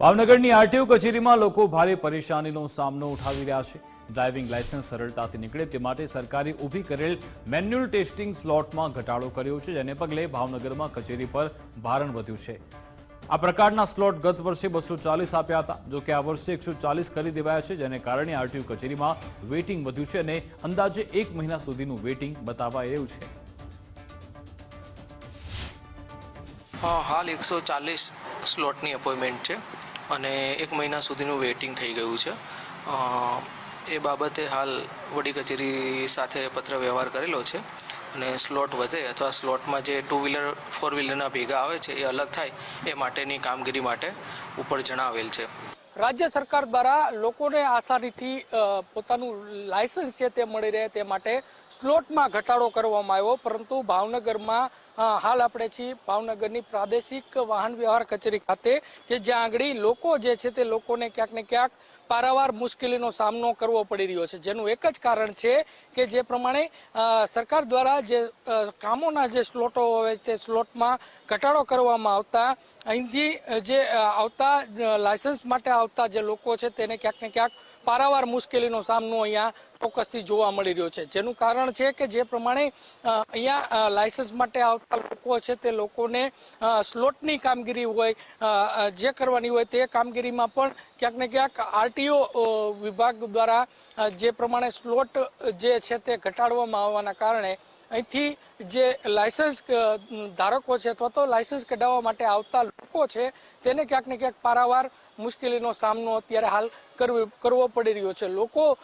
ભાવનગરની આરટીઓ કચેરીમાં લોકો ભારે પરેશાનીનો સામનો ઉઠાવી રહ્યા છે. ડ્રાઇવિંગ લાયસન્સ સરળતાથી નીકળે તે માટે સરકારે ઊભી કરેલ મેન્યુઅલ ટેસ્ટિંગ સ્લોટમાં ઘટાડો કર્યો છે, જેને પગલે ભાવનગરમાં કચેરી પર ભારણ વધ્યું છે. આ પ્રકારના સ્લોટ ગત વર્ષે બસો ચાલીસ આપ્યા હતા, જો કે આ વર્ષે એકસો ચાલીસ કરી દેવાયા છે, જેને કારણે આરટીઓ કચેરીમાં વેઇટિંગ વધ્યું છે અને અંદાજે એક મહિના સુધીનું વેઇટિંગ બતાવાઈ રહ્યું છે. હા, હાલ એકસો ચાલીસ સ્લોટની અપોઇન્ટમેન્ટ છે. અને એક મહિના સુધીનું વેઇટિંગ થઈ ગયું છે. એ બાબતે હાલ વડી કચેરી સાથે પત્ર વ્યવહાર કરેલો છે અને સ્લોટ વધે અથવા સ્લોટમાં જે ટુ વ્હીલર ફોર વ્હીલરના ભેગા આવે છે એ અલગ થાય એ માટેની કામગીરી માટે ઉપર જણાવેલ છે. રાજ્ય સરકાર દ્વારા લોકોને આસાનીથી પોતાનું લાયસન્સ છે તે મળી રહે તે માટે સ્લોટમાં ઘટાડો કરવામાં આવ્યો. પરંતુ ભાવનગરમાં હાલ આપણે છીએ ભાવનગરની પ્રાદેશિક વાહન વ્યવહાર કચેરી ખાતે, કે જ્યાં આગળ લોકો જે છે તે લોકોને ક્યાંક ને ક્યાંક પારાવાર મુશ્કેલીનો સામનો કરવો પડી રહ્યો છે. જેનું એક જ કારણ છે કે જે પ્રમાણે સરકાર દ્વારા જે કામોના જે સ્લોટો હોય તે સ્લોટમાં ઘટાડો કરવામાં આવતા, અહીંથી જે આવતા લાયસન્સ માટે આવતા જે લોકો છે તેને ક્યાંક ને ક્યાંક પારાવાર મુશ્કેલીનો સામનો અહીંયા ચોક્કસથી જોવા મળી રહ્યો છે. જેનું કારણ છે કે જે પ્રમાણે અહીંયા લાયસન્સ માટે આવતા લોકો છે તે લોકોને સ્લોટની કામગીરી હોય જે કરવાની હોય તે કામગીરીમાં પણ ક્યાંક ને ક્યાંક આરટીઓ વિભાગ દ્વારા જે પ્રમાણે સ્લોટ જે છે તે ઘટાડવામાં આવવાના કારણે અહીંથી જે લાયસન્સ ધારકો છે અથવા તો લાયસન્સ કઢાવવા માટે આવતા લોકો છે, તેને ક્યાંક ને ક્યાંક પારાવાર મુશ્કેલીનો સામનો અત્યારે હાલ કરવો પડી રહ્યો છે. લોકો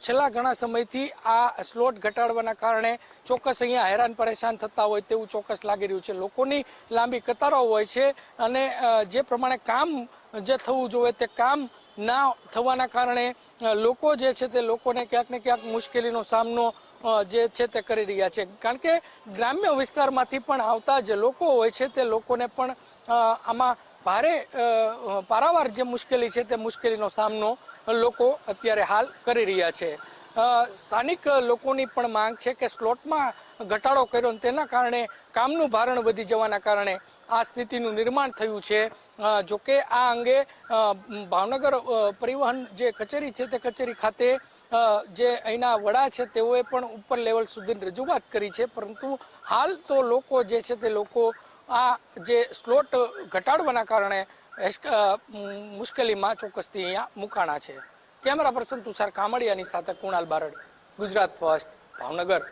છેલ્લા ઘણા સમયથી આ સ્લોટ ઘટાડવાના કારણે ચોક્કસ અહીંયા હેરાન પરેશાન થતા હોય તેવું ચોક્કસ લાગી રહ્યું છે. લોકોની લાંબી કતારો હોય છે અને જે પ્રમાણે કામ જે થવું જોઈએ તે કામ ના થવાના કારણે લોકો જે છે તે લોકોને ક્યાંક ને ક્યાંક મુશ્કેલીનો સામનો જે છે તે કરી રહ્યા છે. કારણ કે ગ્રામ્ય વિસ્તારમાંથી પણ આવતા જે લોકો હોય છે તે લોકોને પણ આમાં ભારે પારાવાર જે મુશ્કેલી છે તે મુશ્કેલીનો સામનો લોકો અત્યારે હાલ કરી રહ્યા છે. સ્થાનિક લોકોની પણ માંગ છે કે સ્લોટમાં ઘટાડો કર્યો અને તેના કારણે કામનું ભારણ વધી જવાના કારણે આ સ્થિતિનું નિર્માણ થયું છે. જો જોકે આ અંગે ભાવનગર પરિવહન જે કચેરી છે તે કચેરી ખાતે જે અહીંના વડા છે, તેઓએ પણ ઉપર લેવલ સુધી રજૂઆત કરી છે, પરંતુ હાલ તો લોકો જે છે, તે લોકો આ જે સ્લોટ ઘટાડવાના કારણે મુશ્કેલીમાં ચોક્કસથી અહીંયા મુકાણા છે. કેમેરા પર્સન તુષાર કામડિયાની સાથે કુણાલ બારડ, ગુજરાત ફર્સ્ટ, ભાવનગર.